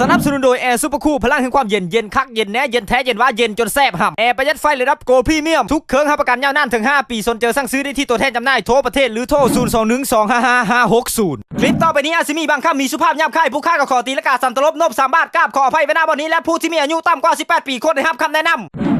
สนับสนุนโดยแอร์ซูเปอร์คูลพลังแห่งความเย็นเย็นคักเย็นแน่เย็นแท้เย็นว่าเย็นจนแซ่บห่ำแอร์ประหยัดไฟระดับโกลพรีเมียม ทุกเครื่องให้ประกันยาวนานถึง 5 ปี สนเจอสั่งซื้อได้ที่ตัวแทนจำหน่ายทั่วประเทศหรือโทร 0 2 1 2 5 5 5 6 0 คลิปต่อไปนี้อาจจะมีบางคำมีสุภาพย่ำค่ายผู้ค่ากับขอตีและกาสันตลบนบสามบาทกราบขออภัยไว้หน้าบนนี้และผู้ที่มีอายุต่ำกว่า 18 ปีควรได้รับคำแนะนำ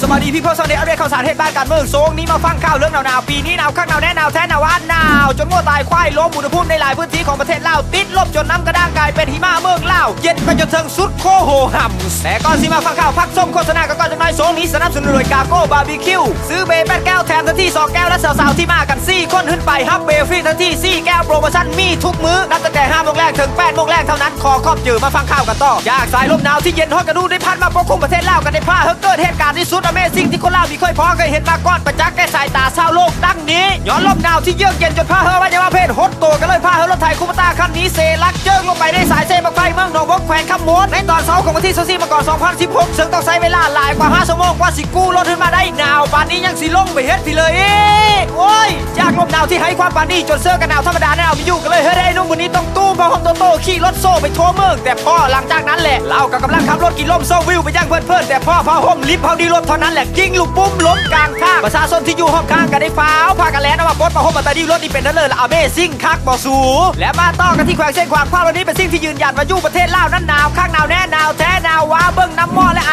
สวัสดีพี่เพื่อสวัสดีอัปเดตข่าวสารเหตุบ้านการเมืองโซงนี้มาฟังข่าวเรื่องหนาวๆปีนี้หนาวข้างหนาวแน่หนาวแท้หนาวอันหนาวจนงัวตายควายล้มอุณหภูมิในหลายพื้นที่ของประเทศลาวติดลบจนน้ำกระด้าง เป็นหิมะเมืองลาว เย็นไปจนถึงสุดโคโหหำแต่ก่อนสิมาฟังข่าวพักส้มโฆษณากันก่อนจะน้อยโซงนี้สนับสนุนโดยกาโก้บาร์บีคิวซื้อเบย์แปดแก้วแถมทันที่สองแก้วและสาวๆที่มากันสี่คนขึ้นไปฮับเบย์ฟรีทันทีสี่แก้วโปรโมชั่นมีทุกมื้อนับตั้งแต่ห้าโมงแรกถึงแปดโมง แรกเท่านั้นขอครอบจือมาฟังข่าวกันต่ออยากสายลมหนาวที่เย็นฮอตกระดูได้พัดมาปกคลุมประเทศลาวกันในผ้าเฮกเกิดเหตุการณ์ที่สุดอเมซิ่งที่คนลาวมีเคยพอเคยเห็นมาก่อนประจักษ์แก่สายตาชาวโลกดังนี้ย้อนลมหนาวที่เยือกเย็นจนผ้าเฮอว่าจะว่าเพศฮดโตกันเลยผ้าเฮอรถไถคุมตาคันนี้เซลักเจิ้งลงไปในสายเซมาไฟเมืองหนองบกแขวงคำมวนในตอนเช้าของวันที่24มกราคม2016ซึ่งต้องใช้เวลาหลายกว่า5ชั่วโมงกว่าสิกู้รถขึ้นมาได้หนาวปานนี้ยังสิลงไปเฮ็ดพี่เลยโอ้ยจากลมหนาวที่ให้ความปานนี้จนเสื้อกันหนาวธรรมดาหนาวม่อยู่กันเลยเฮ้ยไอ้นุ่มคนนี้ต้องตู้มาห้องโตโตขี่รถโซ่ไปทั่วเมืองแต่พ่อหลังจากนั้นแหละเราก็กำลังขับรถกินลมโซ่วิวไปย่างเพื่อนๆแต่พ่อพาห่มลิฟต์เฮาดีรถเท่านั้นแหละยิงลูกปุ้มล้มกลางทางประชาชนที่อยู่ห้องข้างกันได้ฟ้าวพากันแล่นเอามาปดมาห่มมาตาดีรถนี่เป็นนั่นเลยละอเมซิ่งคักบ่สูและมาต่อกันที่แขวงเส้นขวางภาพวันนี้เป็นสิ่งที่ยืนยันว่าอยู่ประเทศลาวนั้นหนาวข้างหนาวแน่หนาวแท้หนาวว้าเบิ้งน้ำมอและ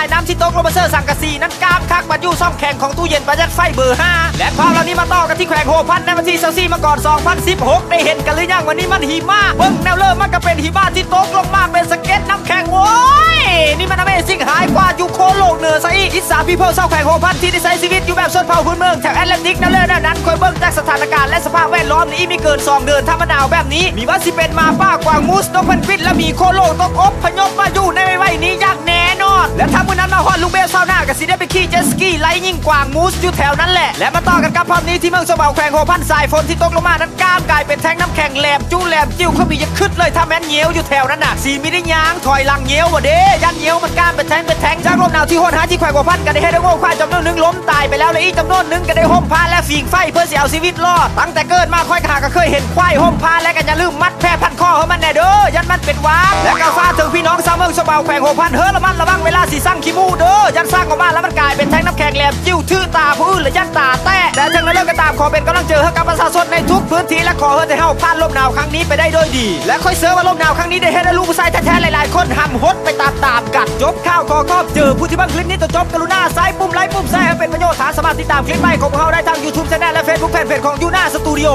อายน้ำที่ตกลงมาเซอร์สังกะสีนั้นกามคักมาอยู่ซ่อมแข่งของตู้เย็นประหยัดไฟเบอร์ 5 และภาพเรานี้มาต่อกันที่แขวงโหพันในวันที่24มาก่อน 2016 ได้เห็นกันหรือยังวันนี้มันหิมะเบิ่งแนวเริ่มมันก็เป็นหิมะที่ตกลงมาเป็นสเก็ตน้ำแข็งโว้ยนี่มันอเมซิ่งหายกว่าอยู่โคโลกเหนือซะอีกอิสาพีเพิลเศร้าแขวงโหพันที่ได้ใช้ชีวิตอยู่แบบส้นเผ่าพื้นเมืองแถวแอตแลนติกนั่นเลยนะนั้นคอยเบิ่งจากสถานการณ์และสภาพแวดล้อมนี้มีเกิน2เดือนถ้ามันหนาวแบบนี้ มีว่าสิเป็นมาป้ากวางมูสนกเพนกวินและมีโคโลตกอบพยพมาอยู่ สิได้ไปขี่เจสกี้ไล่ยิ่งกว่างมูสอยู่แถวนั้นแหละ และมาต่อกันกับภาพนี้ที่เมืองสะเบาแขวงโหพันสายฝนที่ตกลงมานั้นก้ามกลายเป็นแท่งน้ำแข็งแหลมจู้แหลมจิ้วเขามีจะขึ้นเลยถ้าแม้นเหนียวอยู่แถวนั้นน่ะสีมีได้ยางถอยหลังเหนียววะเด้ยันเหนียวมันก้ามเป็นแท่งเป็นแท่งจากลมหนาวที่โหดหาที่แขวงโหพันก็ได้ให้ได้โง่ควายจำนวนหนึ่งล้มตายไปแล้วและอีกจำนวนหนึ่งก็ได้ห่มผ้าและฝีงไฟเพื่อเสียเอาชีวิตรอดตั้งแต่เกิดมาค่อยขาก็เคยเห็นควายห่มผ้าและก็อย่าลืมมัดแพร่พันคอเขามันแน่เด้อยันมันเป็นวาและก็ฟ้าถึงพี่น้องชาวเมืองสะเบาแขวงโหพันเฮ้อระมัดระวังเวลาสีสั่งขี้มูเด้อยันสร้างออกมาแล้วมันกลายเป็นแท่งน้ำแข็งแหลมจิ้วทื่อตาผู้อื่นและยันตาแต้แต่ถึงนั้นแล้วก็ตามขอเป็นกำลังเจอให้กับประชาชนในทุกพื้นที่และขอเฮ้อให้เฮาผ่านลมหนาวครั้งนี้ไปได้โดยดี และค่อยเสือว่าลมหนาวครั้งนี้ได้ให้ได้ลูกผู้ชายแท้ๆหลายๆ คนหำฮดไปตามๆกันจบข่าวขอครอบเจอผู้ที่บังคลิปนี้ตัวจบกรุณาซ้ายปุ่มไลค์ปุ่มแชร์ให้เป็นประโยชน์ฐานสามารถติดตามคลิปใหม่ของพวกเราได้ทาง YouTube Channel และ Facebook Fanpage ของยูน่าสตูดิโอ